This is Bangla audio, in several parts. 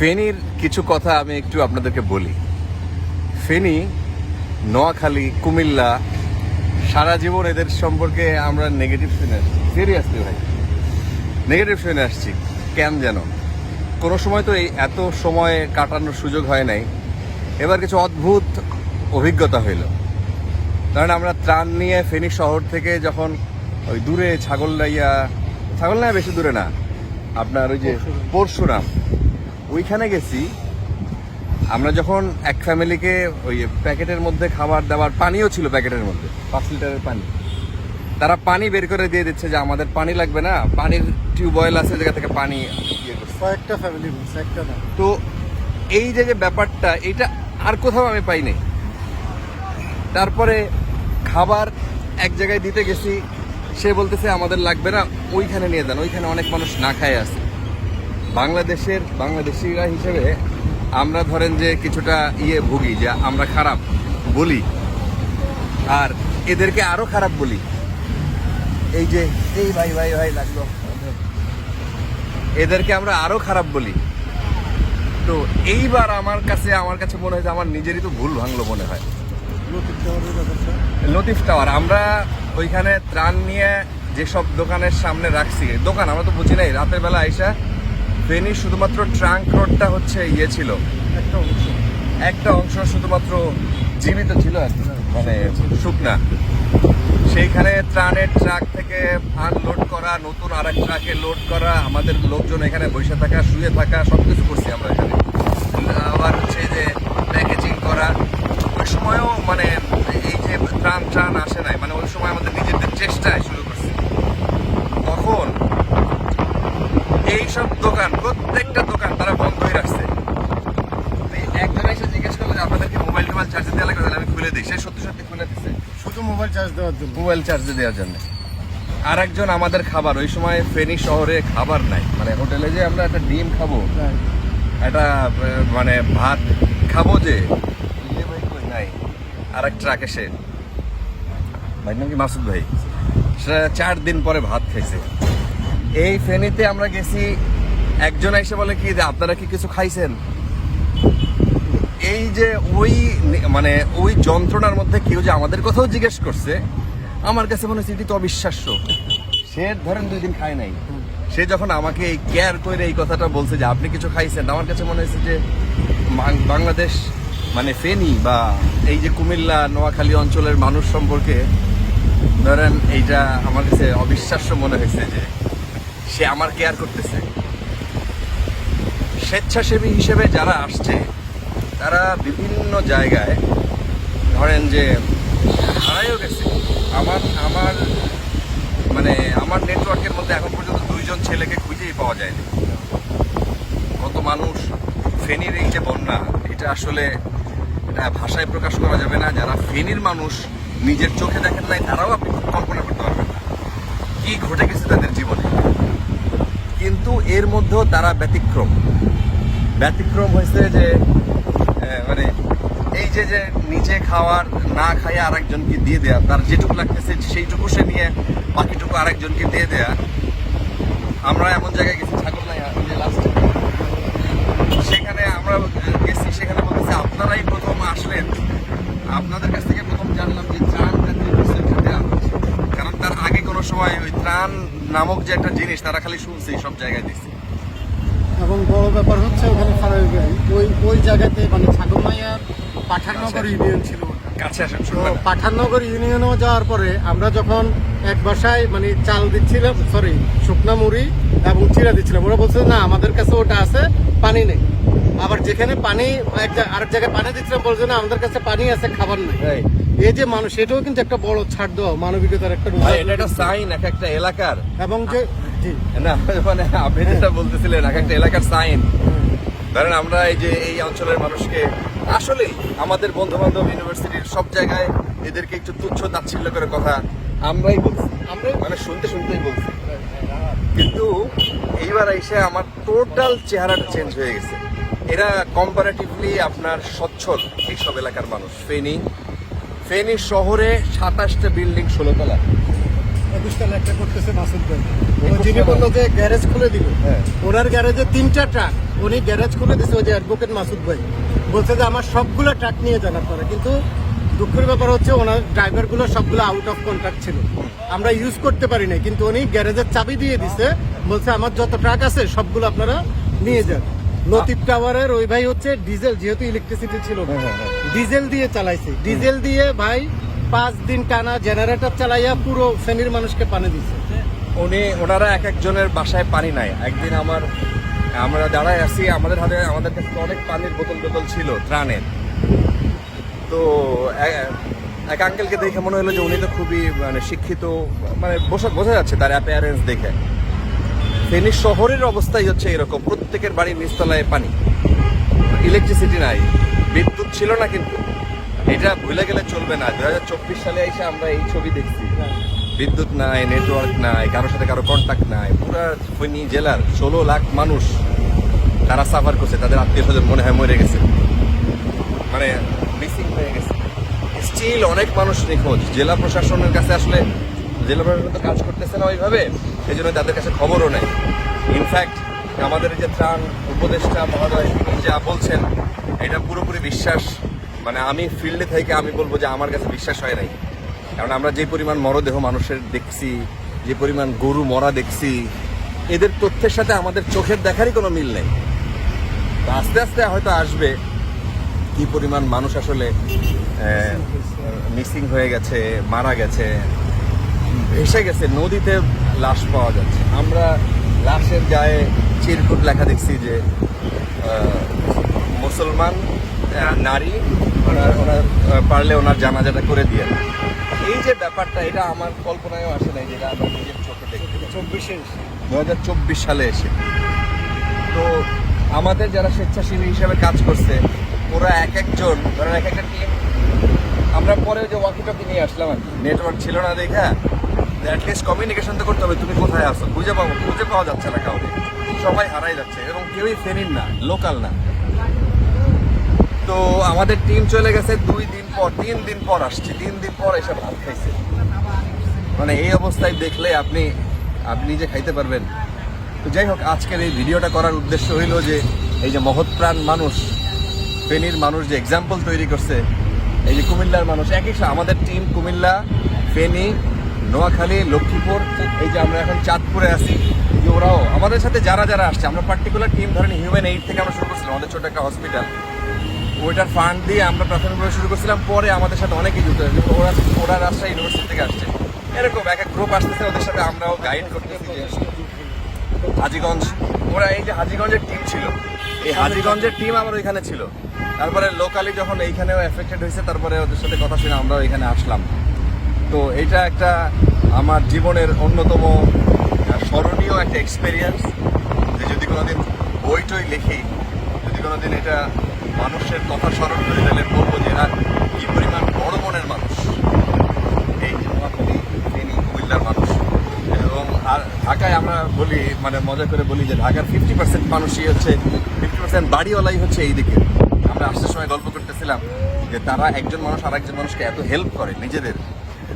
ফেনীর কিছু কথা আমি একটু আপনাদেরকে বলি। ফেনী নোয়াখালী কুমিল্লা সারা জীবন এদের সম্পর্কে আমরা নেগেটিভ শুনে আসছি। সিরিয়াসলি ভাই নেগেটিভ শুনে আসছি। কেন যেন? কোনো সময় তো এই এত সময় কাটানোর সুযোগ হয় নাই। এবার কিছু অদ্ভুত অভিজ্ঞতা হইল। কারণ আমরা ত্রাণ নিয়ে ফেনী শহর থেকে যখন ওই দূরে ছাগল লাইয়া ছাগলনাইয়া ছাগলনাইয়া বেশি দূরে না। আপনার ওই যে পরশুরাম। ওইখানে গেছি। আমরা যখন এক ফ্যামিলিকে ওই প্যাকেটের মধ্যে খাবার দাবার পানিও ছিল প্যাকেটের মধ্যে পাঁচ লিটারের পানি। তারা পানি বের করে দিয়ে দিচ্ছে যে আমাদের পানি লাগবে না পানির টিউবওয়েল আছে জায়গা থেকে পানি ইয়ে করছে। ফ্যামিলি একটা না। তো এই যে যে ব্যাপারটা এটা আর কোথাও আমি পাইনি তারপরে খাবার এক জায়গায় দিতে গেছি সে বলতেছে আমাদের লাগবে না ওইখানে নিয়ে যান ওইখানে অনেক মানুষ না খায় আছে। বাংলাদেশের বাংলাদেশিরা হিসেবে আমরা ধরেন যে কিছুটা ইয়ে ভুগি যে আমরা খারাপ বলি। আর এদেরকে আরও খারাপ বলি। এই যে এই ভাই ভাই ভাই লাগল। এদেরকে আমরা আরও খারাপ বলি। তো এইবার আমার কাছে আমার কাছে মনে হয় যে আমার নিজেরই তো ভুল ভাঙলো মনে হয়। লতিফ লতিফ টাওয়ার আমরা ওইখানে ত্রাণ নিয়ে যেসব দোকানের সামনে রাখছি দোকান আমরা তো বুঝি নাই রাতের বেলা আইসা ফেনী শুধুমাত্র ট্রাঙ্ক রোডটা হচ্ছে ইয়ে ছিল। একটা অংশ। একটা অংশ শুধুমাত্র জীবিত ছিল মানে শুকনা। সেইখানে ত্রাণের ট্রাক থেকে আনলোড লোড করা নতুন আর এক ট্রাকে লোড করা আমাদের লোকজন এখানে বসে থাকা শুয়ে থাকা সব কিছু করছি আমরা এখানে আবার হচ্ছে যে প্যাকেজিং করা ওই সময়ও মানে এই যে ত্রাণ ট্রাণ আসে নাই মানে ওই সময় আমাদের নিজেদের চেষ্টায় শুরু করছি তখন এইসব দোকান প্রত্যেকটা দোকান তারা বন্ধ হয়ে রাখছে এই একজন এসে জিজ্ঞেস করল যে আপনাদেরকে মোবাইল টোবাইল চার্জে দেওয়া লাগবে তাহলে আমি খুলে দিই সে সত্যি সত্যি খুলে দিচ্ছে শুধু মোবাইল চার্জ দেওয়ার জন্য। মোবাইল চার্জে দেওয়ার জন্য। আর একজন আমাদের খাবার ওই সময় ফেনী শহরে খাবার নাই। মানে হোটেলে যে আমরা একটা ডিম খাব একটা মানে ভাত খাব যে ইয়ে নাই? আর এক ট্রাক এসে। ভাই নাম কি? মাসুদ ভাই। সে চার দিন পরে ভাত খাইছে। এই ফেনীতে আমরা গেছি একজন এসে বলে কি যে আপনারা কি কিছু খাইছেন? এই যে ওই মানে ওই যন্ত্রণার মধ্যে কেউ যে আমাদের কথাও জিজ্ঞেস করছে আমার কাছে মনে হচ্ছে এটি তো অবিশ্বাস্য। সে ধরেন দুই দিন খায় নাই। সে যখন আমাকে এই কেয়ার করে এই কথাটা বলছে যে আপনি কিছু খাইছেন? আমার কাছে মনে হয়েছে যে বাংলাদেশ মানে ফেনী বা এই যে কুমিল্লা নোয়াখালী অঞ্চলের মানুষ সম্পর্কে ধরেন এইটা আমার কাছে অবিশ্বাস্য মনে হয়েছে যে সে আমার কেয়ার করতেছে। স্বেচ্ছাসেবী হিসেবে যারা আসছে তারা বিভিন্ন জায়গায় ধরেন যে হারাইও গেছে। আমার আমার মানে আমার নেটওয়ার্কের মধ্যে এখন পর্যন্ত দুইজন ছেলেকে খুঁজেই পাওয়া যায়নি। কত মানুষ ফেনীর এই যে বন্যা, এটা আসলে এটা ভাষায় প্রকাশ করা যাবে না। যারা ফেনীর মানুষ নিজের চোখে দেখেন নাই, তারাও আপনি কল্পনা করতে পারবেন না। কি ঘটে গেছে তাদের জীবনে? কিন্তু এর মধ্যেও তারা ব্যতিক্রম। ব্যতিক্রম হয়েছে যে মানে এই যে যে নিজে খাওয়ার, না খাইয়ে আরেকজনকে দিয়ে দেয়া, তার যেটুকু লাগতেছে সেইটুকু সে নিয়ে বাকিটুকু আরেকজনকে দিয়ে দেয়া। আমরা এমন জায়গায় গেছি ঠাকুর লাস্ট সেখানে আমরা গেছি, সেখানে বলতেছে, আপনারাই প্রথম আসলেন। আপনাদের কাছ থেকে প্রথম জানলাম যে ত্রাণ জাতীয় দেওয়া হচ্ছে। কারণ তার আগে কোনো সময় ওই ত্রাণ নামক যে একটা জিনিস, তারা খালি শুনছে সব জায়গায় দিচ্ছে এবং বড় ব্যাপার হচ্ছে ওখানে ওই ওই জায়গাতে মানে ছাগলমাইয়ার পাঠাননগর ইউনিয়ন ছিল। কাছে আসেন পাঠাননগর ইউনিয়নেও যাওয়ার পরে আমরা যখন এক বাসায় মানে চাল দিচ্ছিলাম সরি শুকনা মুড়ি এবং চিরা দিচ্ছিলাম ওরা বলছে না আমাদের কাছে ওটা আছে পানি নেই। আবার যেখানে পানি এক আরেক জায়গায় পানি দিচ্ছিলাম বলছে না আমাদের কাছে পানি আছে খাবার নেই। এই যে মানুষ এটাও কিন্তু একটা বড় ছাড় দেওয়া মানবিকতার একটা এটা একটা সাইন এক একটা এলাকার। এবং যে না মানে আপনি যেটা বলতেছিলেন এক একটা এলাকার সাইন ধরেন আমরা এই যে এই অঞ্চলের মানুষকে আসলেই আমাদের বন্ধু বান্ধব ইউনিভার্সিটির সব জায়গায় এদেরকে একটু তুচ্ছ তাচ্ছিল্য করে কথা আমরাই বলছি। আমরাই মানে শুনতে শুনতেই বলছি। কিন্তু এইবার এসে আমার টোটাল চেহারাটা চেঞ্জ হয়ে গেছে। এরা কম্পারেটিভলি আপনার সচ্ছল এইসব এলাকার মানুষ। ফেনী। ফেনী শহরে সাতাশটা বিল্ডিং ষোলোতলা একুশতলা একটা করতেছে মাসুদ ভাই। ও যিনি বলল যে গ্যারেজ খুলে দিল হ্যাঁ। ওনার গ্যারেজে তিনটা ট্রাক। উনি গ্যারেজ খুলে দিচ্ছে ওই যে অ্যাডভোকেট মাসুদ ভাই। বলছে যে আমার সবগুলো ট্রাক নিয়ে যান আপনারা। কিন্তু দুঃখের ব্যাপার হচ্ছে ওনার ড্রাইভারগুলো সবগুলো আউট অফ কন্ট্রাক্ট ছিল। আমরা ইউজ করতে পারি না কিন্তু উনি গ্যারেজের চাবি দিয়ে দিছে। বলছে আমার যত ট্রাক আছে সবগুলো আপনারা নিয়ে যান। লতিফ টাওয়ারের ওই ভাই হচ্ছে ডিজেল যেহেতু ইলেকট্রিসিটি ছিল। ডিজেল দিয়ে চালাইছে। ডিজেল দিয়ে ভাই পাঁচ দিন টানা জেনারেটর চালাইয়া পুরো শ্রেণির মানুষকে পানি দিচ্ছে উনি, ওনারা এক একজনের বাসায় পানি নাই। একদিন আমার, আমরা দাঁড়ায় আছি, আমাদের হাতে, আমাদের কাছে অনেক পানির বোতল বোতল ছিল ত্রাণের তো এক আঙ্কেলকে দেখে মনে হলো যে উনি তো খুবই মানে শিক্ষিত মানে বোঝা বোঝা যাচ্ছে তার অ্যাপিয়ারেন্স দেখে। ফেনী শহরের অবস্থাই হচ্ছে এরকম, প্রত্যেকের বাড়ির নিচতলায় পানি। ইলেকট্রিসিটি নাই, বিদ্যুৎ ছিল না কিন্তু। এটা ভুলে গেলে চলবে না। দু হাজার চব্বিশ সালে এসে আমরা এই ছবি দেখছি। বিদ্যুৎ নাই নেটওয়ার্ক নাই, কারোর সাথে কারও কন্ট্যাক্ট নাই। পুরা ফেনী জেলার ষোলো লাখ মানুষ তারা সাফার করছে, তাদের আত্মীয় স্বজন মনে হয় মরে গেছে। মানে মিসিং হয়ে গেছে। স্টিল অনেক মানুষ নিখোঁজ। জেলা প্রশাসনের কাছে আসলে জেলা প্রশাসন তো কাজ করতেছে না ওইভাবে সেই জন্য তাদের কাছে খবরও নেই। ইনফ্যাক্ট আমাদের যে ত্রাণ উপদেষ্টা মহোদয় যা বলছেন, এটা পুরোপুরি বিশ্বাস। মানে আমি ফিল্ডে থেকে আমি বলব যে আমার কাছে বিশ্বাস হয় নাই। কারণ আমরা যে পরিমাণ মরদেহ মানুষের দেখছি, যে পরিমাণ গরু মরা দেখছি, এদের তথ্যের সাথে আমাদের চোখের দেখারই কোনো মিল নেই। তো আস্তে আস্তে হয়তো আসবে কি পরিমাণ মানুষ আসলে মিসিং হয়ে গেছে, মারা গেছে, ভেসে গেছে, নদীতে লাশ পাওয়া যাচ্ছে। আমরা লাশের গায়ে চিরকুট লেখা দেখছি যে মুসলমান নারী ওনার ওনার পারলে ওনার জানাজাটা করে দিয়ে এই যে ব্যাপারটা এটা আমার কল্পনায়ও আসে নাই যেটা আমরা নিজের চোখে দেখতে চব্বিশে দু হাজার চব্বিশ সালে এসে। তো আমাদের যারা স্বেচ্ছাসেবী হিসাবে কাজ করছে ওরা এক একজন ধরেন এক একটা টিম আমরা পরে যে ওয়াকি টকি নিয়ে আসলাম আর নেটওয়ার্ক ছিল না দেখা অ্যাটলিস্ট কমিউনিকেশন তো করতে হবে তুমি কোথায় আসো খুঁজে পাবো খুঁজে পাওয়া যাচ্ছে না কাউকে। সবাই হারাই যাচ্ছে এবং কেউই ফেরির না লোকাল না। তো আমাদের টিম চলে গেছে দুই দিন পর, তিন দিন পর আসছে। তিন দিন পর এসে ভাত খাইছে। মানে এই অবস্থায় দেখলে আপনি আপনি যে খাইতে পারবেন। তো যাই হোক, আজকের এই ভিডিওটা করার উদ্দেশ্য হইল যে, এই যে মহৎপ্রাণ মানুষ, ফেনীর মানুষ যে এক্সাম্পল তৈরি করছে, এই যে কুমিল্লার মানুষ, একই আমাদের টিম কুমিল্লা, ফেনী, নোয়াখালী, লক্ষ্মীপুর, এই যে আমরা এখন চাঁদপুরে আছি ওরাও, আমাদের সাথে যারা যারা আসছে, আমরা পার্টিকুলার টিম ধরেন হিউম্যান এইড থেকে আমরা শুরু করছিলাম, আমাদের ছোট একটা হসপিটাল ওইটার ফান্ড দিয়ে আমরা প্রাথমিকভাবে শুরু করছিলাম, পরে আমাদের সাথে অনেকেই যুক্ত হয়েছে। ওরা ওরা রাজশাহী ইউনিভার্সিটি থেকে আসছে। এরকম এক এক গ্রুপ আসতেছে, ওদের সাথে আমরাও গাইড করতেছি হাজিগঞ্জ, ওরা এই যে হাজিগঞ্জের টিম ছিল, এই হাজিগঞ্জের টিম আমার ওইখানে ছিল। তারপরে লোকালি যখন এইখানেও এফেক্টেড হয়েছে, তারপরে ওদের সাথে কথা শুনে আমরাও এখানে আসলাম। তো এটা একটা আমার জীবনের অন্যতম স্মরণীয় একটা এক্সপেরিয়েন্স যে যদি কোনোদিন বই টই লিখি, যদি কোনোদিন এটা মানুষের কথা স্মরণ করে তাহলে বলব যে এরা কি পরিমাণ বড় মনের মানুষ। এই নোয়াখালী কুমিল্লার মানুষ। এবং আর ঢাকায় আমরা বলি মানে মজা করে বলি যে ঢাকার ফিফটি পার্সেন্ট মানুষই হচ্ছে ফিফটি পার্সেন্ট বাড়িওয়ালাই হচ্ছে এই দিকে। আমরা আসার সময় গল্প করতেছিলাম যে তারা একজন মানুষ আর একজন মানুষকে এত হেল্প করে নিজেদের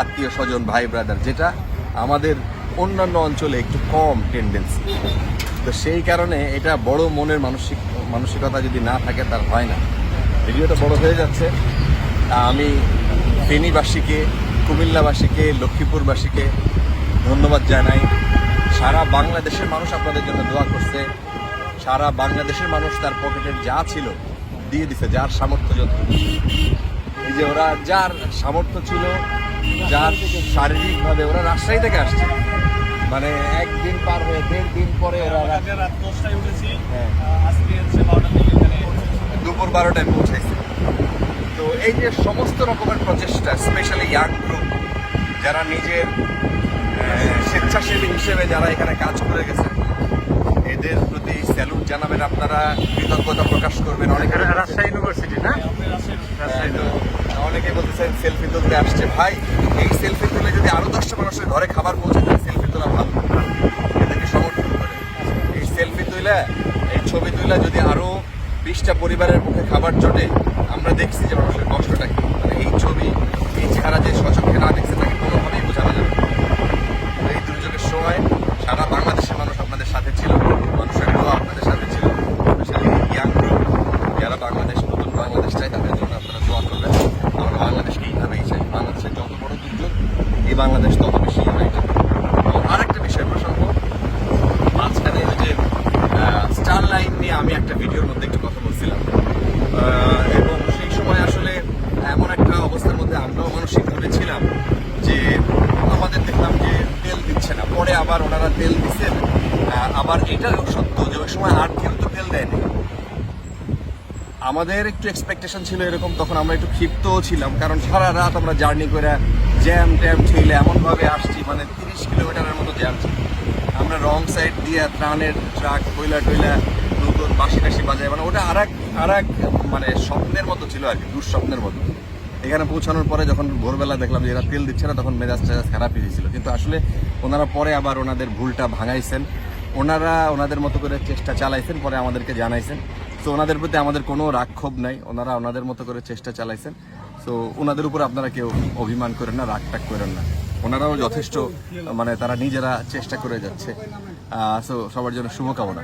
আত্মীয় স্বজন, ভাই ব্রাদার যেটা আমাদের অন্যান্য অঞ্চলে একটু কম টেন্ডেন্সি তো সেই কারণে এটা বড় মনের মানসিক মানসিকতা যদি না থাকে, তার হয় না। ভিডিওটা বড় হয়ে যাচ্ছে। আমি ফেনীবাসীকে, কুমিল্লাবাসীকে, লক্ষ্মীপুরবাসীকে ধন্যবাদ জানাই। সারা বাংলাদেশের মানুষ আপনাদের জন্য দোয়া করছে। সারা বাংলাদেশের মানুষ তার পকেটের যা ছিল দিয়ে দিছে, যার সামর্থ্য যত এই যে ওরা, যার সামর্থ্য ছিল, যার শারীরিকভাবে ওরা রাজশাহী থেকে আসছে। মানে একদিন পার হয়ে দেড় দিন পরে রাত দশটায় উঠেছি। হ্যাঁ। আজকে হচ্ছে বারোটার দিকে এখানে দুপুর বারোটায় পৌঁছাইছে। তো এই যে সমস্ত রকমের প্রচেষ্টা স্পেশালি ইয়াং গ্রুপ যারা নিজের স্বেচ্ছাসেবী হিসেবে যারা এখানে কাজ করে গেছে এদের প্রতি স্যালুট জানাবেন আপনারা কৃতজ্ঞতা প্রকাশ করবেন। অনেকে রাজশাহী ইউনিভার্সিটি না? রাজশাহীর অনেকে বলতেছেন সেলফি তুলতে আসছে। ভাই এই সেলফি তুলে যদি আরও দশটা মানুষের ঘরে খাবার পৌঁছে দেয় সেলফি তোলা ভালো এদেরকে সমর্থন করে এই সেলফি তুলে, এই ছবি তুলে যদি আরও বিশটা পরিবারের মুখে খাবার চটে আমরা দেখছি যে মানুষের কষ্টটা কি। মানে এই ছবি এই চেহারা যে সচক্ষে না দেখছে তাকে কোনোভাবেই বোঝানো যাবে না। তো এই দুর্যোগের সময় সারা বাংলাদেশের মানুষ আপনাদের সাথে ছিল মানুষের দোয়া আপনাদের সাথে ছিল আমাদের একটু এক্সপেকটেশন ছিল এরকম, তখন আমরা একটু ক্ষিপ্তও ছিলাম, কারণ সারা রাত আমরা জার্নি করে জ্যাম ট্যাম ঠেলে এমনভাবে আসছি মানে তিরিশ কিলোমিটারের মতো জ্যাম ছিল। আমরা রং সাইড দিয়ে ত্রাণের ট্রাক, কয়লা টয়লা, নতুন বাসি টাসি বাজায় মানে ওটা আর এক আর এক মানে স্বপ্নের মতো ছিল আর কি, দুঃস্বপ্নের মতো। এখানে পৌঁছানোর পরে যখন ভোরবেলা দেখলাম যে এরা তেল দিচ্ছে না, তখন মেজাজ টেজাজ খারাপ হয়েছিল কিন্তু আসলে ওনারা পরে আবার ওনাদের ভুলটা ভাঙাইছেন। ওনারা ওনাদের মতো করে চেষ্টা চালাইছেন, পরে আমাদেরকে জানাইছেন। তো ওনাদের প্রতি আমাদের কোনো রাক্ষোভ নাই। ওনারা ওনাদের মতো করে চেষ্টা চালাইছেন। সো ওনাদের উপর আপনারা কেউ অভিমান করেন না, রাগ টাগ করেন না। ওনারাও যথেষ্ট মানে তারা নিজেরা চেষ্টা করে যাচ্ছে। সো সবার জন্য শুভকামনা।